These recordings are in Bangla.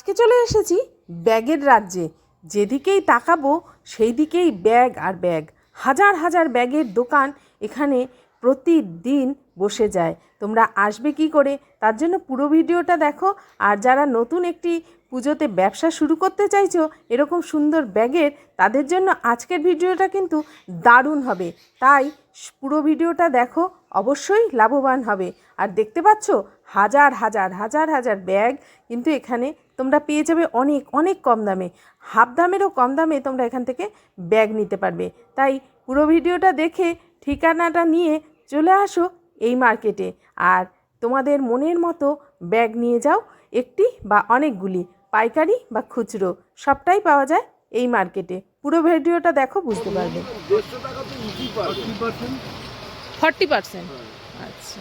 আজকে চলে এসেছি ব্যাগের রাজ্যে। যেদিকেই তাকাবো সেই দিকেই ব্যাগ আর ব্যাগ। হাজার হাজার ব্যাগের দোকান এখানে প্রতিদিন বসে যায়। তোমরা আসবে কি করে? তার জন্য পুরো ভিডিওটা দেখো। আর যারা নতুন একটি পুজোতে ব্যবসা শুরু করতে চাইছো, এরকম সুন্দর ব্যাগের, তাদের জন্য আজকের ভিডিওটা কিন্তু দারুণ হবে। তাই পুরো ভিডিওটা দেখো, অবশ্যই লাভবান হবে। আর দেখতে পাচ্ছ, হাজার হাজার হাজার হাজার ব্যাগ কিন্তু এখানে তোমরা পেয়ে যাবে অনেক অনেক কম দামে। হাফ দামেরও কম দামে তোমরা এখান থেকে ব্যাগ নিতে পারবে। তাই পুরো ভিডিওটা দেখে ঠিকানাটা নিয়ে চলে আসো এই মার্কেটে। আর তোমাদের মনের মতো ব্যাগ নিয়ে যাও একটি বা অনেকগুলি, পাইকারি বা খুচরো, সবটাই পাওয়া যায় এই মার্কেটে। পুরো ভিডিওটা দেখো, বুঝতে পারবে। Forty percent. আচ্ছা।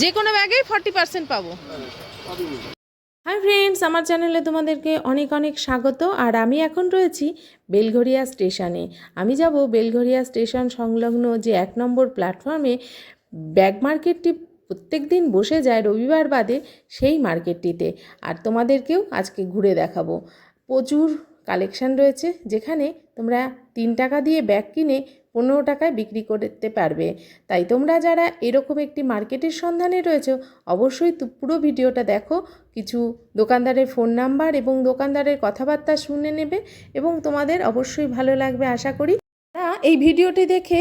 যে কোনো ব্যাগেই ফর্টি পার্সেন্ট পাবো। হাই ফ্রেন্ডস, আমার চ্যানেলে তোমাদেরকে অনেক অনেক স্বাগত আর আমি এখন রয়েছি বেলঘরিয়া স্টেশনে। আমি যাব বেলঘরিয়া স্টেশন সংলগ্ন যে এক নম্বর প্ল্যাটফর্মে ব্যাগ মার্কেটটি প্রত্যেক দিন বসে যায় রবিবার বাদে সেই মার্কেটটিতে আর তোমাদেরকেও আজকে ঘুরে দেখাবো। প্রচুর কালেকশন রয়েছে যেখানে তোমরা তিন টাকা দিয়ে ব্যাগ কিনে পনেরো টাকায় বিক্রি করতে পারবে। তাই তোমরা যারা এরকম একটি মার্কেটের সন্ধানে রয়েছে, অবশ্যই পুরো ভিডিওটা দেখো। কিছু দোকানদারের ফোন নাম্বার এবং দোকানদারের কথাবার্তা শুনে নেবে এবং তোমাদের অবশ্যই ভালো লাগবে আশা করি। যারা এই ভিডিওটি দেখে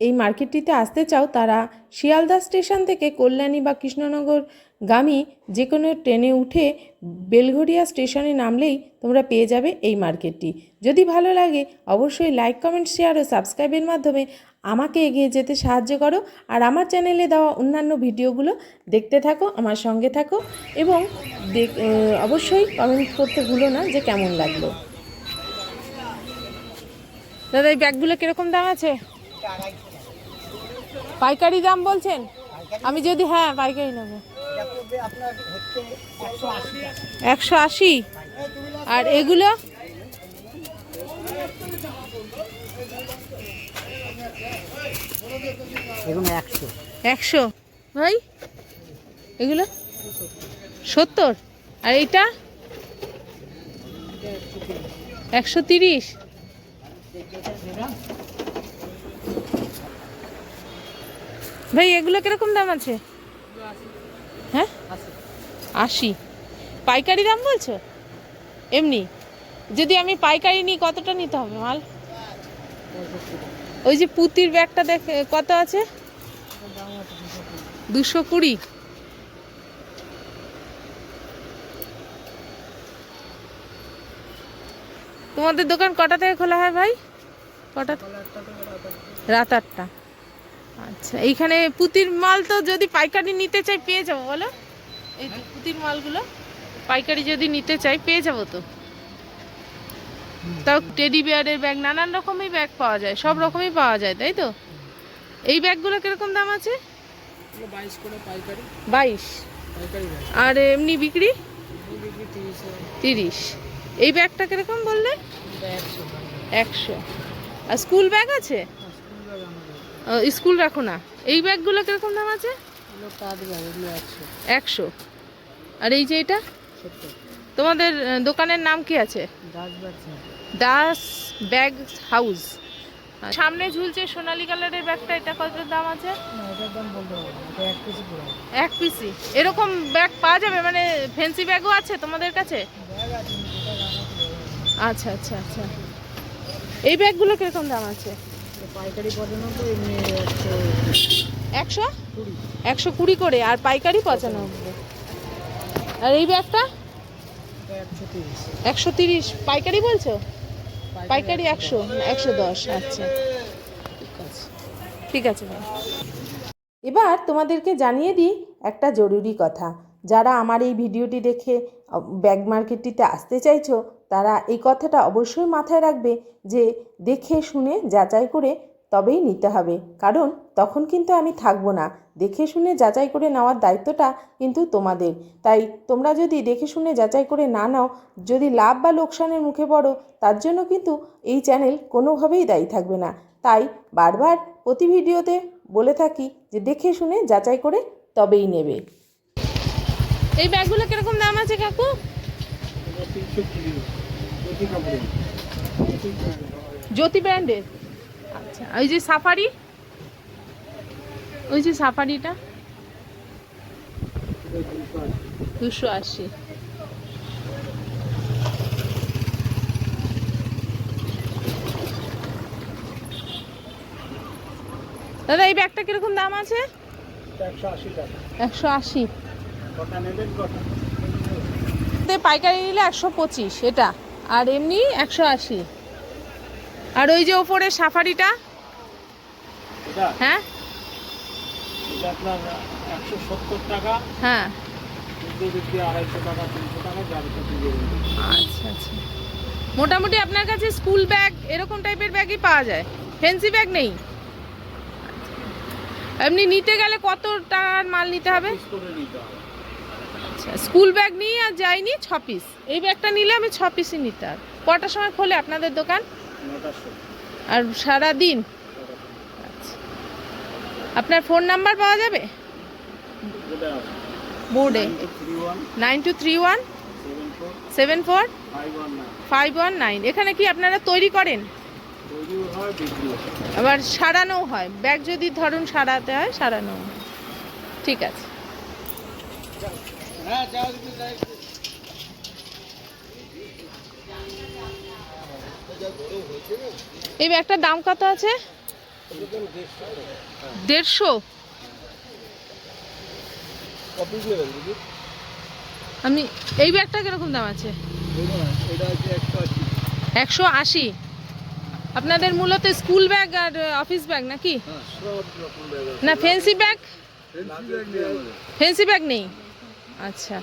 এই মার্কেটটিতে আসতে চাও, তারা শিয়ালদা স্টেশন থেকে কল্যাণী বা কৃষ্ণনগর গামী যে কোনো ট্রেনে উঠে বেলঘরিয়া স্টেশনে নামলেই তোমরা পেয়ে যাবে এই মার্কেটটি। যদি ভালো লাগে, অবশ্যই লাইক কমেন্ট শেয়ার ও সাবস্ক্রাইবের মাধ্যমে আমাকে এগিয়ে যেতে সাহায্য করো আর আমার চ্যানেলে দেওয়া অন্যান্য ভিডিওগুলো দেখতে থাকো, আমার সঙ্গে থাকো এবং অবশ্যই কমেন্ট করতে ভুলো না যে কেমন লাগল। দাদা, এই ব্যাগগুলো কীরকম দাম আছে? পাইকারি দাম বলছেন? আমি যদি হ্যাঁ পাইকারি নেব। একশো আশি? আর এগুলো? একশো। ভাই এগুলো? সত্তর। আর এইটা? একশো তিরিশ। ভাই এগুলো কীরকম দাম আছে? হ্যাঁ? আশি। পাইকারি দাম বলছো? এমনি? যদি আমি পাইকারি নিই, কতটা নিতে হবে মাল? ওই যে পুতির ব্যাগটা দেখ, কত আছে? দুশো কুড়ি। তোমাদের দোকান কটা থেকে খোলা হয় ভাই? কটা? রাত আটটা। আচ্ছা এইখানে পুতির মাল তো যদি পাইকারি নিতে চাই পেয়ে যাব বলো। এই যে পুতির মালগুলো পাইকারি যদি নিতে চাই পেয়ে যাব তো। তাও টেডি বিয়ারের ব্যাগ নানান রকমের ব্যাগ পাওয়া যায় সব রকমই পাওয়া যায় তাই তো? এই ব্যাগগুলো কীরকম দাম আছে? বাইশ আর এমনি বিক্রি? তিরিশ এই ব্যাগটা কীরকম বললে? একশো। আর স্কুল ব্যাগ আছে স্কুল ব্যাগ আমাদের ও, স্কুল রাখো না। এই ব্যাগগুলো কীরকম দাম আছে? একশো। আর এই যে এটা? তোমাদের দোকানের নাম কি আছে? Das bag house. সামনে ঝুলছে সোনালী কালারের ব্যাগটা, এটা কত দাম আছে? এক পিসি। এরকম ব্যাগ পাওয়া যাবে? মানে ফ্যান্সি ব্যাগও আছে তোমাদের কাছে? আচ্ছা আচ্ছা আচ্ছা। এই ব্যাগগুলো কীরকম দাম আছে? পাইকারি পঁচানব্বই এমনি একশো? একশো কুড়ি করে আর পাইকারি পঁচানব্বই। আর এই ব্যাগটা? একশো তিরিশ। পাইকারি বলছো? পাইকারি একশো একশো দশ আচ্ছা। ঠিক আছে। ঠিক আছে ভাই। এবার তোমাদেরকে জানিয়ে দিই একটা জরুরি কথা। যারা আমার এই ভিডিওটি দেখে ব্যাগ মার্কেটটিতে আসতে চাইছো, তারা এই কথাটা অবশ্যই মাথায় রাখবে যে দেখে শুনে যাচাই করে তবেই নিতে হবে। কারণ তখন কিন্তু আমি থাকব না। দেখে শুনে যাচাই করে নেওয়ার দায়িত্বটা কিন্তু তোমাদের। তাই তোমরা যদি দেখে শুনে যাচাই করে না নাও, যদি লাভ বা লোকসানের মুখে পড়ো, তার জন্য কিন্তু এই চ্যানেল কোনোভাবেই দায়ী থাকবে না। তাই বারবার প্রতি ভিডিওতে বলে থাকি যে দেখে শুনে যাচাই করে তবেই নেবে। এই ব্যাগগুলো কীরকম দাম আছে কাকু? জ্যোতি ব্র্যান্ডের। আচ্ছা ওই যে সাফারি? ওই যে সাফারিটা? দুশো আশি। দাদা এই ব্যাগটা কীরকম দাম আছে? একশো আশি পাইকারি নিলে একশো পঁচিশ এটা। আর এমনি একশো আশি। আর ওই যে ওপরে সাফারিটা? হ্যাঁ? হ্যাঁ। আচ্ছা আচ্ছা। মোটামুটি আপনার কাছে স্কুল ব্যাগ এরকম টাইপের ব্যাগই পাওয়া যায়। ফেন্সি ব্যাগ নেই? এমনি নিতে গেলে কত টাকার মাল নিতে হবে। আচ্ছা স্কুল ব্যাগ নিয়ে আর যাইনি ছ পিস এই ব্যাগটা নিলে আমি ছ পিসই নিতে হবে কটার সময় খোলে আপনাদের দোকান? আর সারা দিন আচ্ছা। আপনার ফোন নাম্বার পাওয়া যাবে? বোর্ডে nine two three one? Seven four? Five one nine. এখানে কি আপনারা তৈরি করেন? আবার সারানোও হয়। ব্যাগ যদি ধরুন সারাতে হয় সারানো ঠিক আছে। এই ব্যাগটার দাম কত আছে? দেড়শো। আমি এই ব্যাগটা কীরকম দাম আছে? একশো আশি। আপনাদের মূলত স্কুল ব্যাগ আর অফিস ব্যাগ নাকি? হ্যাঁ না ফেন্সি ব্যাগ ফেন্সি ব্যাগ নেই? আচ্ছা।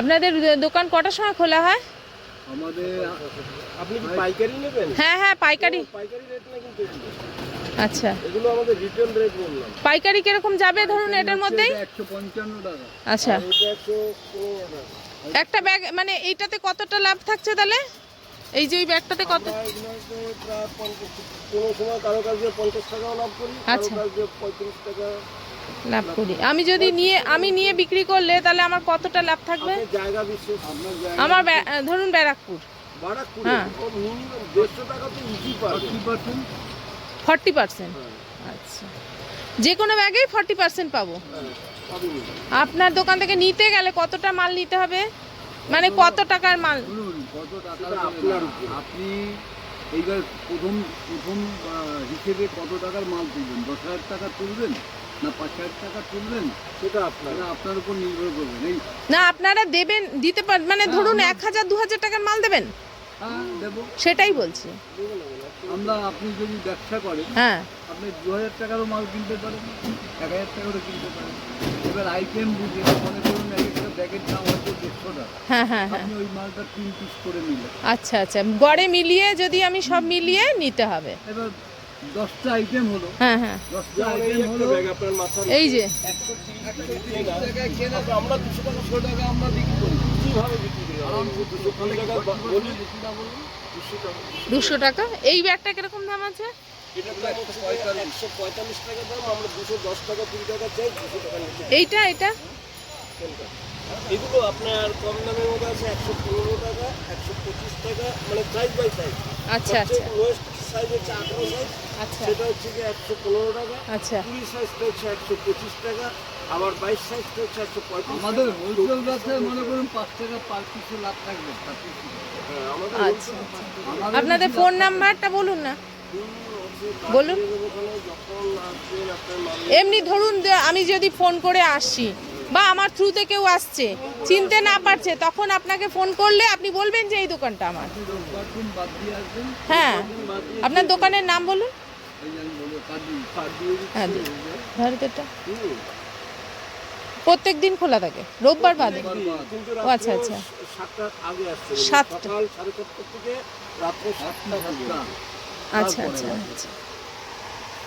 আপনাদের দোকান কটার সময় খোলা হয়? আমাদের আপনি কি পাইকারি নেবেন? হ্যাঁ হ্যাঁ পাইকারি। পাইকারি রেট না কিন্তু আচ্ছা। এগুলো আমাদের রিটেল রেট বললাম। পাইকারি কীরকম যাবে ধরুন এটার মধ্যেই? একশো পঞ্চান্ন টাকা। আচ্ছা। একটা ব্যাগ মানে এইটাতে কতটা লাভ থাকছে তাহলে? এই যে ওই ব্যাগটাতে কত? কোনো সময় কারও কাছে পঞ্চাশ টাকাও লাভ করি কারও আচ্ছা। কাছে পঁয়ত্রিশ টাকা লাভ করি। আমি যদি নিয়ে আমি নিয়ে বিক্রি করলে তাহলে আমার কতটা লাভ থাকবে? আপনার জায়গা বিশেষ। আপনার জায়গা আমার ব্যা- ধরুন ব্যারাকপুর। হ্যাঁ। Forty percent? আচ্ছা। যে কোনো ব্যাগেই ফর্টি পার্সেন্ট পাবো। আপনার দোকান থেকে নিতে গেলে কতটা মাল নিতে হবে? মানে কত টাকার মাল? কত টাকা আপনার আপনি এইবার প্রথম প্রথম হিসেবে কত টাকার মাল তুলবেন? দশ হাজার টাকা তুলবেন? না পাঁচ হাজার টাকা তুলবেন সেটা আপনার আপনার উপর নির্ভর করবে। এই না আপনারা দেবেন দিতে পার মানে ধরুন এক হাজার দু হাজার টাকার মাল দেবেন? হ্যাঁ দেবো। সেটাই বলছি। আমরা আপনি যদি ব্যবসা করেন হ্যাঁ। আপনি দু হাজার টাকারও মাল কিনতে পারেন এক হাজার টাকারও কিনতে পারেন। এবার আইটেম বুঝে মনে করুন এক একটা ব্যাগের দাম হয়তো দেড়শো টাকা। হ্যাঁ হ্যাঁ হ্যাঁ। আপনি ওই মালটা তিন পিস করে নিলেন। আচ্ছা আচ্ছা। গড়ে মিলিয়ে যদি আমি সব মিলিয়ে নিতে হবে। এবার দশটা আইটেম হলো। হ্যাঁ হ্যাঁ। দশটা আইটেম হলো। এই যে। কেনা। আমরা দুশো টাকা আমরা বিক্রি করি। কীভাবে বিক্রি করি? দুশো টাকা বা- বলি বেশিটা বলুন। দুশো টাকা। দুশো টাকা। এই ব্যাগটা কীরকম দাম আছে? এটা দাম হচ্ছে যে একশো পঁয়তাল্লিশ টাকা দাম আমরা দুশো দশ টাকা কুড়ি টাকা চাই দুশো টাকা নিচে এইটা এটা? এগুলো আপনার কম দামের মধ্যে আছে একশো পনেরো টাকা একশো পঁচিশ টাকা মানে বাই আচ্ছা আচ্ছা। সাইজ হচ্ছে আঠারো সাইজ আচ্ছা। সেটা হচ্ছে একশো পনেরো টাকা আচ্ছা। কুড়ি সাইজটা হচ্ছে একশো পঁচিশ টাকা আবার বাইশ সাইজটা হচ্ছে একশো পঁয়ত্রিশ আমাদের হোলসেল ব্যবসায় মনে করুন পাঁচ টাকা পার পিসে লাভ থাকবে। হ্যাঁ আমাদের আচ্ছা। আপনাদের ফোন নাম্বারটা বলুন না। বলুন। এমনি ধরুন আমি যদি ফোন করে আসছি বা আমার থ্রুতে কেউ আসছে চিনতে না পারছে তখন আপনাকে ফোন করলে আপনি বলবেন যে এই দোকানটা আমার। হ্যাঁ আপনার দোকানের নাম বলুন। হ্যাঁ ভারতেরটা। প্রত্যেক দিন খোলা থাকে রোববার বাদে। ও আচ্ছা, আচ্ছা। সাতটা। আচ্ছা আচ্ছা আচ্ছা।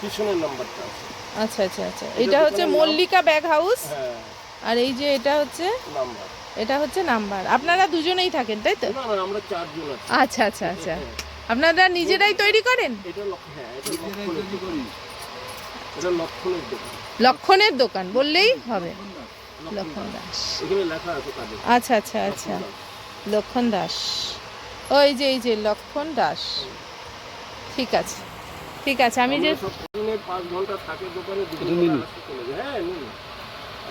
পিছনের নাম্বারটা আচ্ছা আচ্ছা আচ্ছা। এটা হচ্ছে মল্লিকা ব্যাগ হাউস। হ্যাঁ। আর এই যে এটা হচ্ছে এটা হচ্ছে নাম্বার। আপনারা দুজনেই থাকেন তাই তো? না না আমরা চারজন আছি। আচ্ছা আচ্ছা আচ্ছা। আপনারা নিজেরাই তৈরি করেন? হ্যাঁ এটা নিজেরাই লক্ষণের দোকান। বললেই হবে। লক্ষণ দাস। এখানে লেখা আছে কাজে আচ্ছা আচ্ছা আচ্ছা। লক্ষণ দাস। ওই যে এই যে লক্ষণ দাস। ঠিক আছে। ঠিক আছে আমি যে পাঁচ ঘণ্টা থাকে দোকানে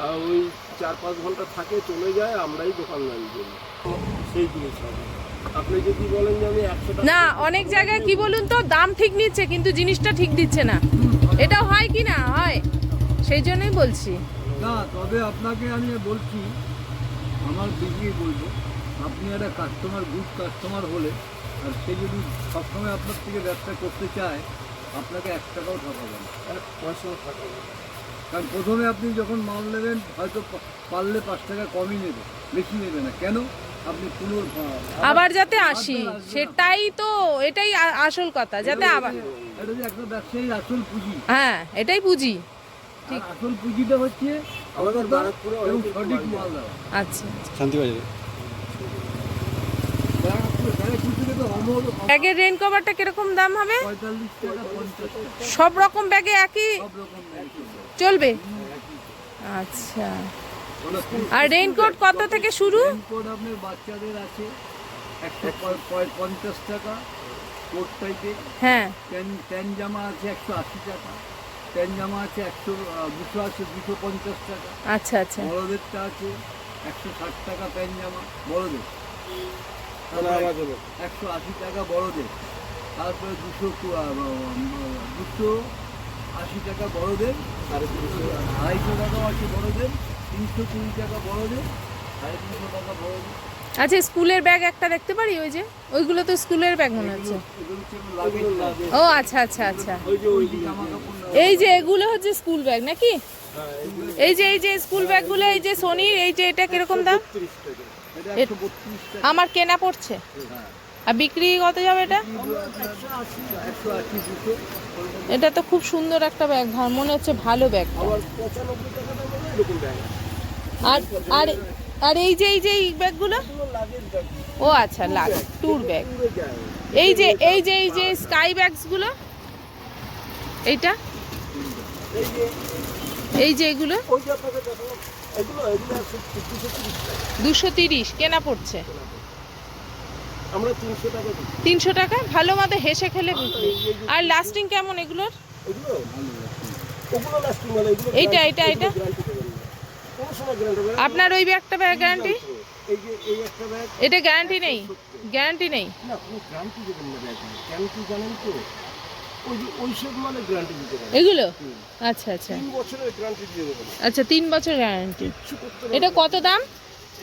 ওই চার পাঁচ ঘণ্টা থাকে চলে যায় আমরাই দোকান দাঁড়িয়ে করি। সেই জিনিস হবে। আপনি যদি বলেন যে আমি একশো টাকা না অনেক জায়গায় কি বলুন তো দাম ঠিক নিচ্ছে কিন্তু জিনিসটা ঠিক দিচ্ছে না। এটা হয় কি না? হয়। সেই জন্যই বলছি। না তবে আপনাকে আমি বলছি আমার দিকেই বলব আপনি একটা কাস্টমার গুড কাস্টমার হলে আর সে যদি সবসময় আপনার থেকে ব্যবসা করতে চায় আপনাকে এক টাকাও ঠকাবে না। এক পয়সাও থাকে না। কারণ প্রথমে আপনি যখন মাল নেবেন হয়তো পারলে পাঁচ টাকা কমই নেবে বেশি নেবে না। কেন? আপনি পুনর আবার যাতে আসি সেটাই তো এটাই আসল কথা যাতে আবার এটা যে একটা ব্যবসায়ীর আসল পুঁজি। হ্যাঁ এটাই বুঝি ঠিক। আসল পুঁজিটা হচ্ছে আমাদের বারাকপুরে এবং সঠিক মাল দেওয়া। আচ্ছা। শান্তিবাজারে। ব্যাগের রেন কভারটা কীরকম দাম হবে? সব রকম ব্যাগে একই? সব রকম দাম চলবে। আচ্ছা। আর রেইনকোট কত থেকে শুরু? রেইনকোট আপনার বাচ্চাদের আছে একশো প- প- পঞ্চাশ টাকা কোট টাইপে হ্যাঁ। প্যান প্যান জামা আছে একশো আশি টাকা প্যান জামা আছে একশো দুশো আছে দুশো পঞ্চাশ টাকা। আচ্ছা আচ্ছা। বড়দেরটা আছে একশো ষাট টাকা প্যান জামা বড়দের। একশো আশি টাকা বড়দের। তারপরে দুশো দুশো আশি টাকা বড়দের সাড়ে তিনশো আড়াইশো টাকাও আছে বড়দের তিনশো কুড়ি টাকা বড়দের সাড়ে তিনশো টাকা বড়দের। আচ্ছা স্কুলের ব্যাগ একটা দেখতে পারি ওই যে? ওইগুলো তো স্কুলের ব্যাগ মনে হচ্ছে। ও আচ্ছা আচ্ছা আচ্ছা। এই যে এগুলো হচ্ছে স্কুল ব্যাগ নাকি? হ্যাঁ এই যে এই যে স্কুল ব্যাগগুলো এই যে সোনির এই যে এটা কীরকম দাম? আমার কেনা পড়ছে। হ্যাঁ। আর বিক্রি কত যাবে এটা? এটা তো খুব সুন্দর একটা ব্যাগ ভার মনে হচ্ছে ভালো ব্যাগ। আর আর আর এই যে এই যে এই ব্যাগগুলো? ও আচ্ছা লাগ ট্যুর ব্যাগ। এই যে এই যে এই যে স্কাই ব্যাগসগুলো? এইটা? এই যে এগুলো? দুশো তিরিশ, কেনা পড়ছে। আমরা তিনশো টাকা দিই। তিনশো টাকা? ভালো মতো হেসে খেলে আর লাস্টিং কেমন এগুলোর? এগুলো ওগুলো লাস্টিং মানে এগুলো এইটা, সময় গ্যারান্টি আপনার ওই ব্যাগটা ব্যাগ গ্যারান্টি এই যে এই একটা ব্যাগ এটা গ্যারান্টি নেই। গ্যারান্টি নেই। না কোনো গ্যারান্টি দেবেন না ব্যাগ কেন কি জানেন তো? ওই যে ওই সব মানে এগুলো? আচ্ছা আচ্ছা। তিন বছরের গ্যারান্টি আচ্ছা তিন বছর গ্যারান্টি এটা কত দাম।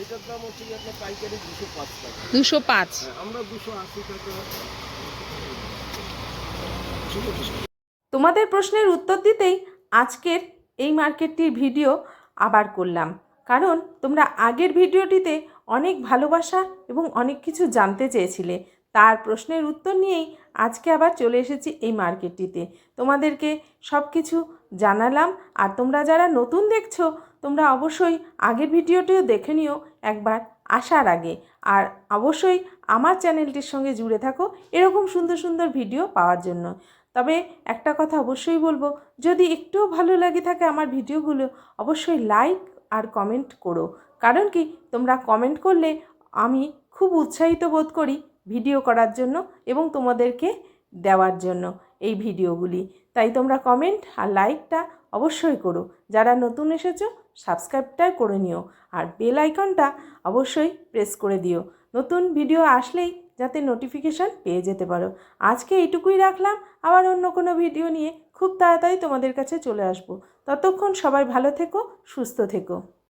এটার দাম হচ্ছে আপনার পাইকারি দুশো পাঁচ টাকা। দুশো পাঁচ। হ্যাঁ, আমরা দুশো আশি টাকা। তোমাদের প্রশ্নের উত্তর দিতেই আজকের এই মার্কেটটির ভিডিও আবার করলাম। কারণ তোমরা আগের ভিডিওটিতে অনেক ভালোবাসা এবং অনেক কিছু জানতে চেয়েছিলে। তার প্রশ্নের উত্তর নিয়েই আজকে আবার চলে এসেছি এই মার্কেটটিতে। তোমাদেরকে সব কিছু জানালাম। আর তোমরা যারা নতুন দেখছ তোমরা অবশ্যই আগের ভিডিওটিও দেখে নিও একবার আসার আগে। আর অবশ্যই আমার চ্যানেলটির সঙ্গে জুড়ে থাকো এরকম সুন্দর সুন্দর ভিডিও পাওয়ার জন্য। তবে একটা কথা অবশ্যই বলব, যদি একটুও ভালো লাগে থাকে আমার ভিডিওগুলো, অবশ্যই লাইক আর কমেন্ট করো। কারণ কি, তোমরা কমেন্ট করলে আমি খুব উৎসাহিত বোধ করি ভিডিও করার জন্য এবং তোমাদেরকে দেওয়ার জন্য এই ভিডিওগুলি। তাই তোমরা কমেন্ট আর লাইকটা অবশ্যই করো। যারা নতুন এসেছ, সাবস্ক্রাইবটাই করে নিও আর বেল আইকনটা অবশ্যই প্রেস করে দিও। নতুন ভিডিও আসলেই যাতে নোটিফিকেশান পেয়ে যেতে পারো। আজকে এইটুকুই রাখলাম। আবার অন্য কোনো ভিডিও নিয়ে খুব তাড়াতাড়ি তোমাদের কাছে চলে আসব। ততক্ষণ সবাই ভালো থেকো, সুস্থ থেকো।